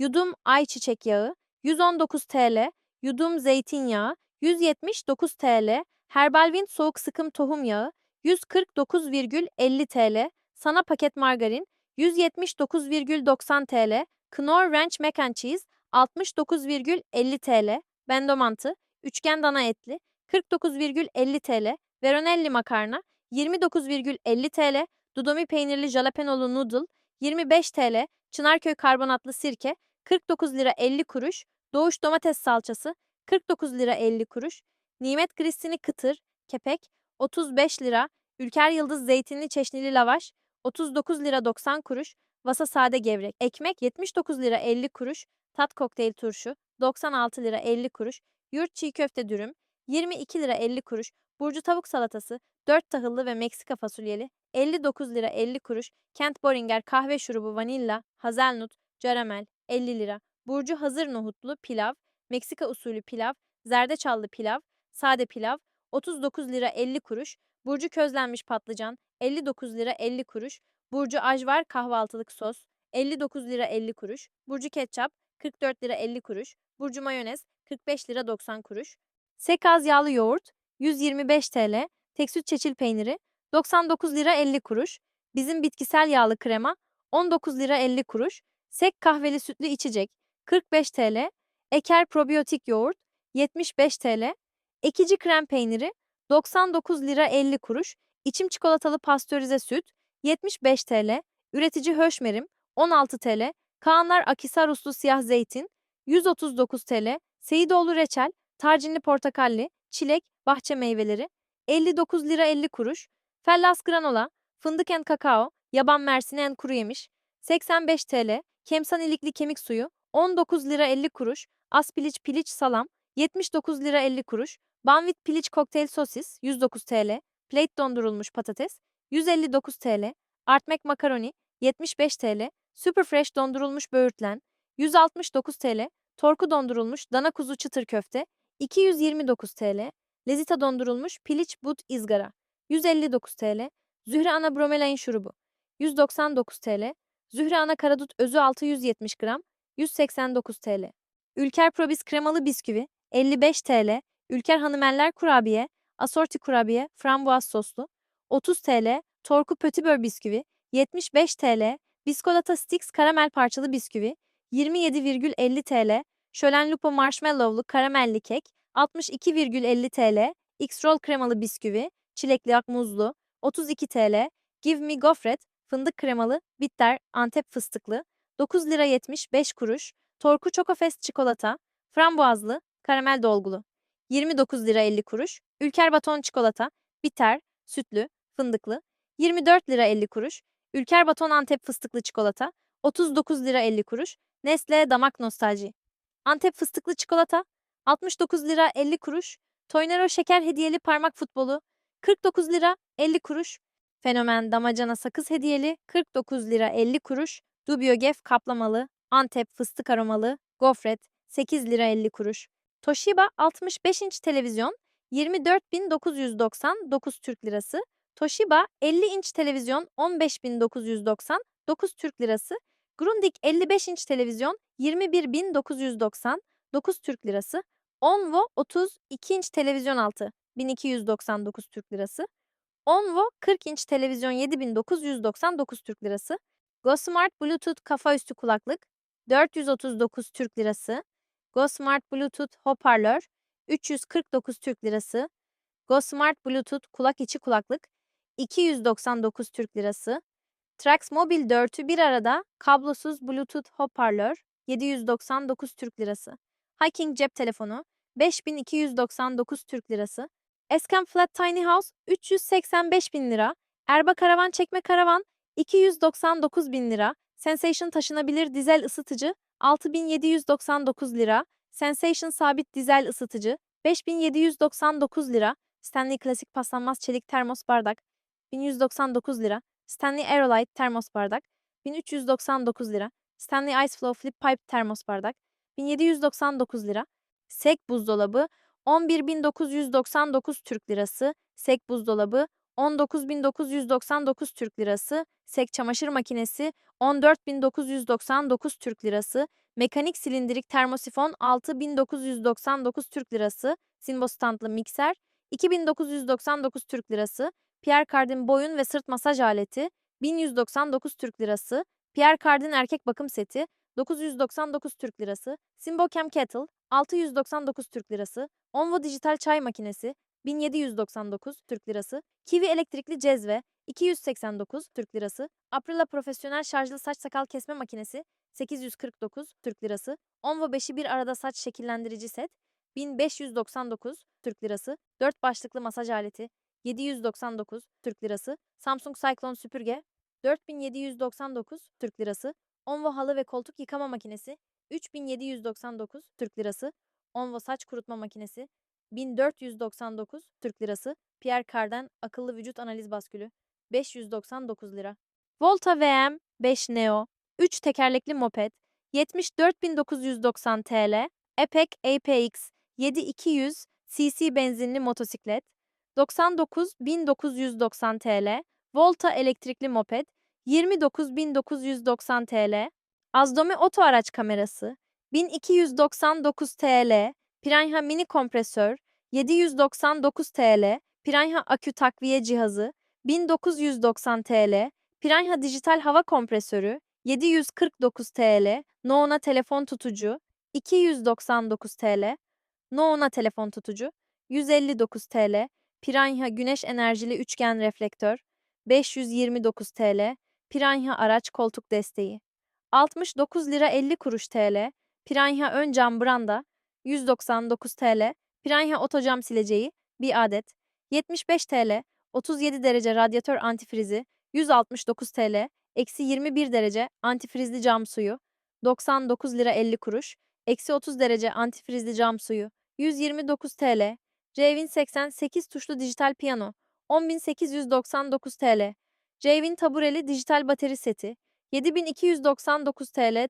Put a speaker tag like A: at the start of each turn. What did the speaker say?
A: yudum ayçiçek yağı 119 TL, yudum zeytinyağı 179 TL, Herbalwind soğuk sıkım tohum yağı 149,50 TL, sana paket margarin 179,90 TL, Knorr Ranch Mac and Cheese 69,50 TL, bendo mantı, üçgen dana etli 49,50 TL, Veronelli makarna 29,50 TL, Dudomi peynirli jalapenolu noodle 25 TL, Çınarköy karbonatlı sirke 49 lira 50 kuruş, Doğuş domates salçası 49 lira 50 kuruş, Nimet grissini kıtır, kepek 35 lira, Ülker Yıldız zeytinli çeşnili lavaş 39 lira 90 kuruş, Vasa sade gevrek, ekmek 79 lira 50 kuruş, tat kokteyl turşu 96 lira 50 kuruş, yurt çiğ köfte dürüm 22 lira 50 kuruş, Burcu tavuk salatası 4 tahıllı ve Meksika fasulyeli 59 lira 50 kuruş, Kent Boringer kahve şurubu vanilla, hazelnut, caramel 50 lira, Burcu hazır nohutlu pilav, Meksika usulü pilav, zerdeçallı pilav, sade pilav 39 lira 50 kuruş, Burcu közlenmiş patlıcan 59 lira 50 kuruş, Burcu ajvar kahvaltılık sos 59 lira 50 kuruş, Burcu ketçap 44 lira 50 kuruş, Burcu mayonez 45 lira 90 kuruş, Sekaz yağlı yoğurt 125 TL, tek çeçil peyniri 99 lira 50 kuruş, bizim bitkisel yağlı krema 19 lira 50 kuruş, sek kahveli sütlü içecek 45 TL, Eker probiyotik yoğurt 75 TL, Ekici krem peyniri 99 lira 50 kuruş, içim çikolatalı pastörize süt 75 TL, üretici Höşmerim 16 TL, Kaanlar Akisar uslu siyah zeytin 139 TL, Seyidoğlu reçel, tarçınlı portakalli, çilek, bahçe meyveleri 59 lira 50 kuruş, Fellas granola, fındık en kakao, yaban mersini en kuru yemiş 85 TL, Kemsan ilikli kemik suyu 19 lira 50 kuruş, Aspiliç piliç salam 79 lira 50 kuruş, Banvit piliç kokteyl sosis 109 TL, Plate dondurulmuş patates 159 TL, Artmek makaroni 75 TL, Superfresh dondurulmuş böğürtlen 169 TL, Torku dondurulmuş dana kuzu çıtır köfte 229 TL, Lezita dondurulmuş piliç but izgara 159 TL, Zühre ana bromelain şurubu 199 TL, Zühre ana karadut özü 670 gram 189 TL. Ülker Probis kremalı bisküvi 55 TL, Ülker Hanımeller kurabiye, asorti kurabiye, frambuaz soslu 30 TL, Torku Pötibör bisküvi 75 TL, Biskolata Sticks karamel parçalı bisküvi 27,50 TL, Şölen Lupo marshmallowlu karamelli kek 62,50 TL, X-Roll kremalı bisküvi, çilekli akmuzlu 32 TL, Give Me Gofret fındık kremalı, bitter, Antep fıstıklı 9 lira 75 kuruş, Torku Çokofest çikolata, frambuazlı, karamel dolgulu 29 lira 50 kuruş, Ülker Baton çikolata, bitter, sütlü, fındıklı 24 lira 50 kuruş, Ülker Baton Antep fıstıklı çikolata 39 lira 50 kuruş, Nestle Damak Nostalji. Antep fıstıklı çikolata 69 lira 50 kuruş, Toynero şeker hediyeli parmak futbolu 49 lira 50 kuruş, Fenomen damacana sakız hediyeli 49 lira 50 kuruş, Dubio Gef kaplamalı, Antep fıstık aromalı, gofret 8 lira 50 kuruş. Toshiba 65 inç televizyon 24.999 Türk lirası. Toshiba 50 inç televizyon 15.999 Türk lirası. Grundig 55 inç televizyon 21.999 Türk lirası. Onvo 32 inç televizyon altı 1299 Türk lirası. Onvo 40 inç televizyon 7999 Türk lirası. GoSmart Bluetooth kafa üstü kulaklık 439 Türk lirası. GoSmart Bluetooth hoparlör 349 Türk lirası. GoSmart Bluetooth kulak içi kulaklık 299 Türk lirası. Trax Mobil 4'ü bir arada kablosuz Bluetooth hoparlör 799 Türk lirası. Hiking cep telefonu 5299 Türk lirası. Eskem Flat Tiny House 385 bin lira. Erba Karavan Çekme Karavan 299 bin lira. Sensation taşınabilir dizel ısıtıcı 6799 lira. Sensation sabit dizel ısıtıcı 5799 lira. Stanley Klasik paslanmaz çelik termos bardak 1199 lira. Stanley Aerolite termos bardak 1399 lira. Stanley Ice Flow Flip Pipe termos bardak 1799 lira. Sek buzdolabı 11.999 Türk Lirası, Sek buzdolabı 19.999 Türk Lirası, Sek çamaşır makinesi 14.999 Türk Lirası, mekanik silindirik termosifon 6999 Türk Lirası, Sinbo standlı mikser 2999 Türk Lirası, Pierre Cardin boyun ve sırt masaj aleti 1199 Türk Lirası, Pierre Cardin erkek bakım seti 999 Türk Lirası, Simbochem Kettle 699 Türk Lirası, Onvo dijital çay makinesi 1799 Türk Lirası, Kiwi elektrikli cezve 289 Türk Lirası, Aprila profesyonel şarjlı saç sakal kesme makinesi 849 Türk Lirası, Onvo 5'i bir arada saç şekillendirici set 1599 Türk Lirası, 4 başlıklı masaj aleti 799 Türk Lirası, Samsung Cyclone süpürge 4799 Türk Lirası, Onvo halı ve koltuk yıkama makinesi 3799 Türk Lirası, Onvo saç kurutma makinesi 1499 Türk Lirası, Pierre Cardin akıllı vücut analiz baskülü 599 lira. Volta VM 5 Neo 3 tekerlekli moped 74.990 TL, Epec APX 7200 cc benzinli motosiklet 99.990 TL, Volta elektrikli moped 29.990 TL, Azdomi oto araç kamerası 1299 TL, Piranha mini kompresör 799 TL, Piranha akü takviye cihazı 1990 TL, Piranha dijital hava kompresörü 749 TL, Noona telefon tutucu 299 TL, Noona telefon tutucu 159 TL, Piranha güneş enerjili üçgen reflektör 529 TL, Piranha araç koltuk desteği. 69 lira 50 kuruş TL, Piranha ön cam branda 199 TL, Piranha otocam sileceği 1 adet 75 TL, 37 derece radyatör antifrizi 169 TL, eksi 21 derece antifrizli cam suyu 99 lira 50 kuruş, eksi 30 derece antifrizli cam suyu 129 TL, Revin 88 tuşlu dijital piyano 10.899 TL, Revin tabureli dijital bateri seti 7299 TL,